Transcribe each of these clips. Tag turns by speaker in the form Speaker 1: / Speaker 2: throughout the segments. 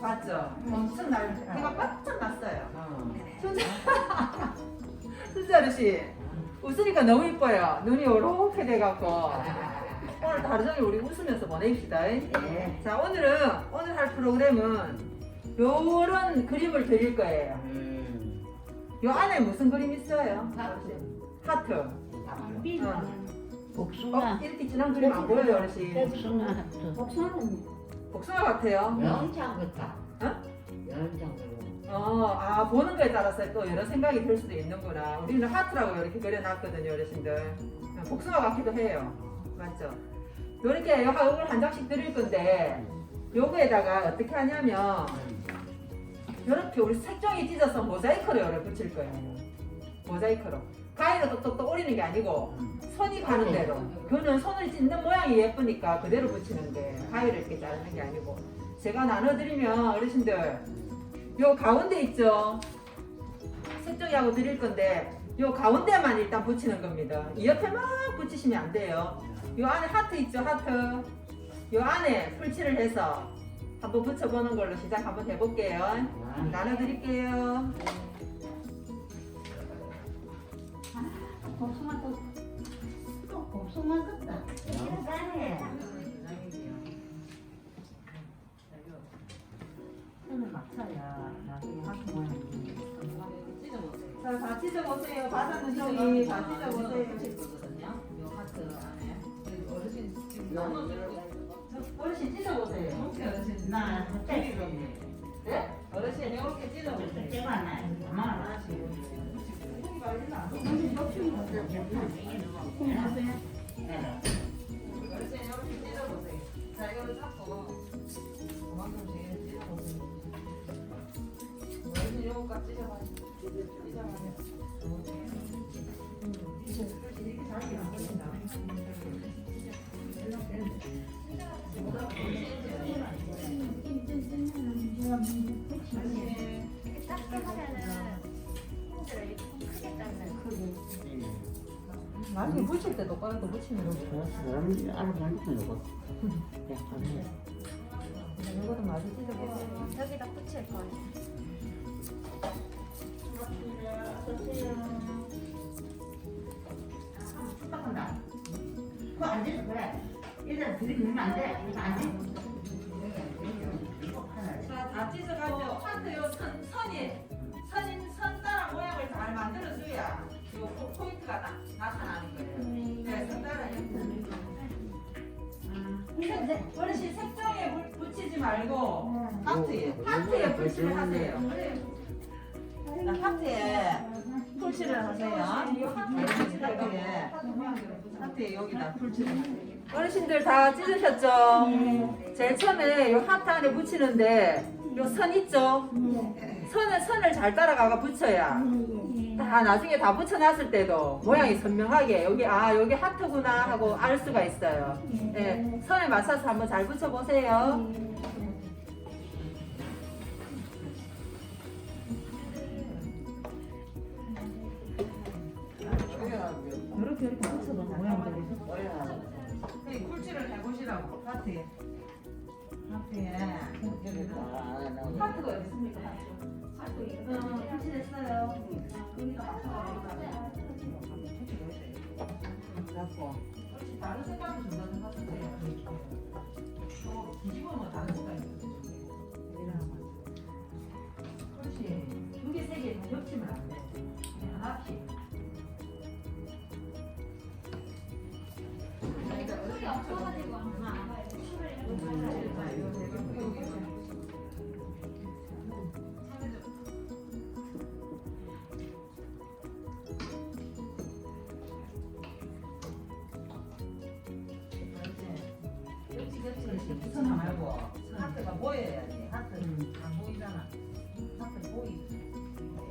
Speaker 1: 봤죠? 엄청 날 해가 바짝 났어요.
Speaker 2: 어.
Speaker 1: 순자 순자 아저씨 웃으니까 너무 이뻐요. 눈이 이렇게 돼갖고 오늘 하루 종일 우리 웃으면서 보냅시다.
Speaker 2: 네.
Speaker 1: 자 오늘은 오늘 할 프로그램은 요런 그림을 드릴 거예요.
Speaker 2: 음.
Speaker 1: 요 안에 무슨 그림 있어요? 하트. 어,
Speaker 3: 복숭아
Speaker 1: 이렇게 진한 그림 안 보여요, 어르신?
Speaker 3: 복숭아 하트
Speaker 1: 복숭아 같아요.
Speaker 2: 연장 같다.
Speaker 1: 어?
Speaker 2: 연장 그거.
Speaker 1: 어, 아 보는 거에 따라서 또 여러 생각이 들 수도 있는구나. 우리는 하트라고 이렇게 그려놨거든요, 어르신들. 복숭아 같기도 해요. 맞죠? 이렇게 요걸 한 장씩 드릴 건데 요거에다가 어떻게 하냐면 이렇게 우리 색종이 찢어서 모자이크로 요를 붙일 거예요. 모자이크로. 가위로 똑똑똑 오리는 게 아니고 손이 가는 대로. 그는 손을 찢는 모양이 예쁘니까 그대로 붙이는 게 가위를 이렇게 자르는 게 아니고. 제가 나눠드리면 어르신들 요 가운데 있죠. 색종이하고 드릴 건데 요 가운데만 일단 붙이는 겁니다. 이 옆에 막 붙이시면 안 돼요. 요 안에 하트 있죠, 하트. 요 안에 풀칠을 해서 한번 붙여보는 걸로 시작 한번 해볼게요. 나눠드릴게요.
Speaker 3: 복숭아도 복숭아 같다 저는 막차야. 나중에 모양이
Speaker 1: 자, 다 찢어보세요. 받았는 종이 다 찢어보세요.
Speaker 4: 어르신
Speaker 1: 찢어보세요.
Speaker 4: 이렇게 어르신.
Speaker 3: 나
Speaker 1: 네?
Speaker 4: 어르신 이렇게 찢어보세요.
Speaker 3: 제가 나
Speaker 4: 찢어보세요. 자 이거를 잡고 그만큼씩 찢어보세
Speaker 1: 나중에 붙일 때 똑바로 또 붙이면 돼요. 이거도 많이 찢어보세요.
Speaker 5: 여기다 붙일 거예요.
Speaker 3: 그거 안 돼, 그래. 일단 들이밀면 안 돼. 이거 안 돼.
Speaker 1: 자, 이렇게. 어르신 색종이에 물- 붙이지 말고 하트에 하트에 풀칠을 하세요. 자, 하트에 풀칠을 하세요. 이 하트에 하트에 여기다 풀칠을 하세요. 어르신들 다 찢으셨죠? 제일 처음에 요 하트 안에 붙이는데 요 선 있죠? 선을 선을 잘 따라가가 붙여야 다 나중에 다 붙여놨을 때도 모양이 선명하게 여기 아 여기 하트구나 하고 알 수가 있어요. 네, 선에 맞춰서 한번 잘 붙여보세요. 이렇게 이렇게 붙여놓은 모양들이 네, 굴지를 해보시라고 하트에 어디 있습니까? 어, 그렇지 다른 색깔도 준다는 생각하세요. 어, 뒤집으면 다른 색깔이 그렇지 두 개 세개다 겹치면 안 돼. 그냥 하나씩.
Speaker 5: 소리 없어가지고
Speaker 1: 붙여놔 말고 하트가 보여야지. 하트. 안 보이잖아. 하트 보이지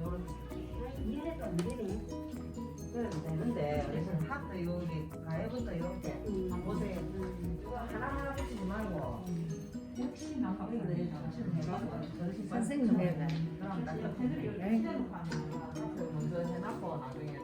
Speaker 1: 요런
Speaker 3: 이래도 안 되네.
Speaker 1: 그래도 되는데 그래서 하트 여기 가해부터 이렇게 한번 보세요. 이거 하나하나 붙이지 말고. 역시 나 가위를 당신은 해가지고
Speaker 3: 선생님 해봐.
Speaker 1: 그럼 이렇게 찢어놓고 하면 하트 먼저 해놨고 나중에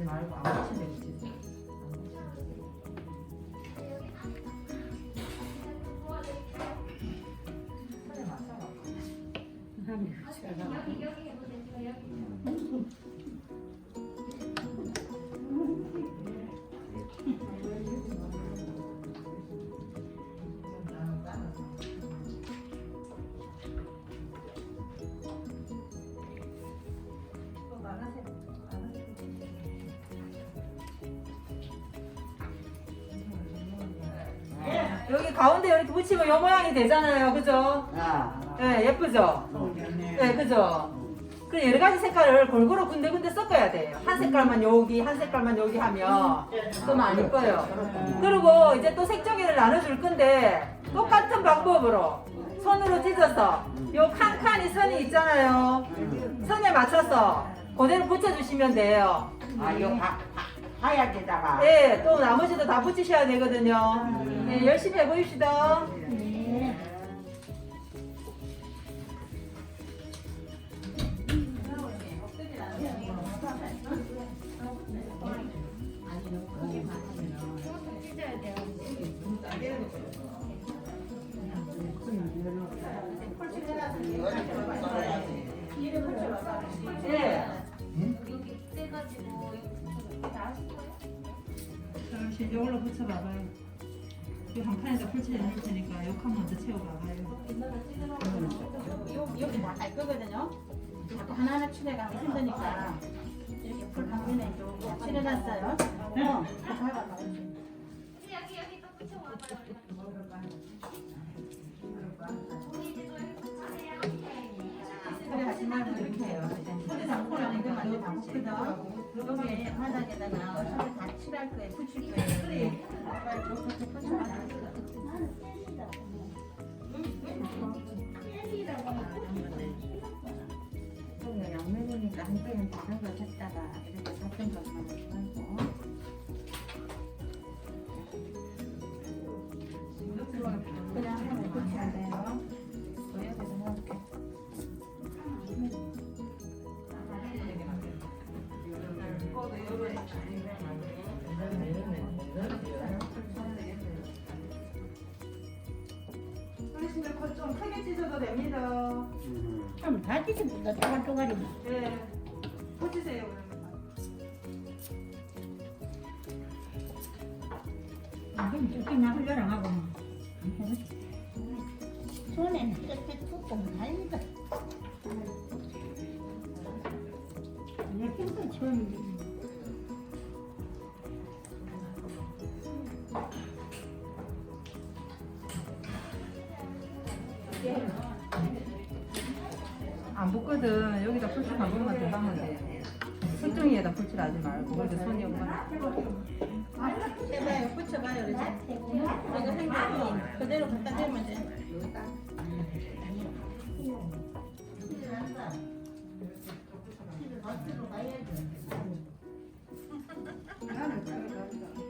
Speaker 4: 붙이지 말고 안데 붙이세요. 손에 맞춰봐. 또
Speaker 1: 여기 가운데 이렇게 붙이면 요 모양이 되잖아요. 그죠?
Speaker 2: 아.
Speaker 1: 네, 예쁘죠? 네, 그죠? 그 여러 가지 색깔을 골고루 군데군데 섞어야 돼요. 한 색깔만 여기, 한 색깔만 여기 하면 좀안 이뻐요. 그리고 이제 또 색종이를 나눠줄 건데 똑같은 방법으로 손으로 찢어서 요 칸칸이 선이 있잖아요. 선에 맞춰서 그대로 붙여주시면 돼요.
Speaker 2: 아, 이거 하, 하, 하얗게다가.
Speaker 1: 예, 또 나머지도 다 붙이셔야 되거든요. 예, 열심히 해보십시다. 이걸로 붙여봐봐요. 이한 칸에다 풀칠해 놓을 테니까 요칸 먼저 채워봐봐요.
Speaker 3: 여기 나갈 거거든요. 자꾸 하나하나 칠해가면 힘드니까 이렇게 풀 한면에 좀 칠해놨어요. 어, 밟아봐.
Speaker 5: 여
Speaker 3: 다 붙거든. 여기 바닥에다가 어차피 다 칠할 거예요. 붙일 거예요. 그래. 빨리 저렇게 붙여놔.
Speaker 1: 어르신들 겉좀 크게 찢어도 됩니다.
Speaker 2: 음.
Speaker 3: 좀 다지지 못해 쪼가쪼가리
Speaker 1: 네. 붙이세요, 그러면.
Speaker 3: 이건 저기 나가려랑 하고 손에는 끝에 툭툭 달리다 이렇게 해서 처음
Speaker 1: 안 붙거든. 여기다 풀칠 한 번만 더 하면 돼. 손종이에다 풀칠하지 말고. 그래도 손이 엄마.
Speaker 3: 해봐요 붙여봐요 이렇게 이거 생각이 그대로 갖다 대면 돼 그렇게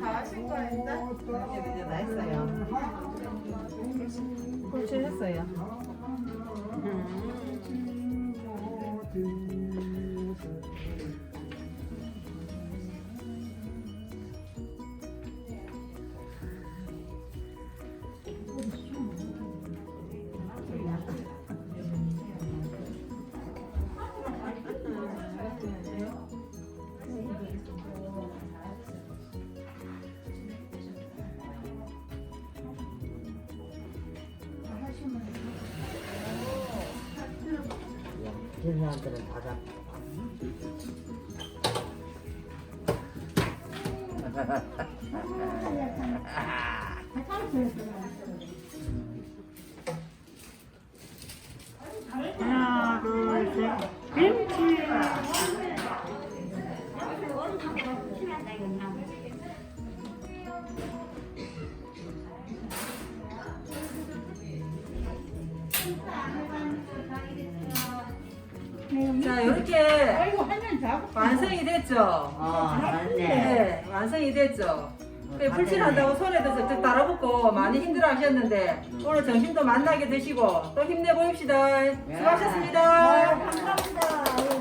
Speaker 1: 하신 거야, 일단? 이제 이제 다 했어요. 풀칠했어요.
Speaker 2: 지인한테는 받아.
Speaker 4: 하나, 둘, 셋.
Speaker 1: 완성이 됐죠?
Speaker 4: 어, 네.
Speaker 1: 네, 완성이 됐죠? 그 풀칠한다고 손에 대서 쭉 달아붙고 많이 힘들어 하셨는데 오늘 점심도 만나게 드시고 또 힘내보입시다. 수고하셨습니다. 감사합니다.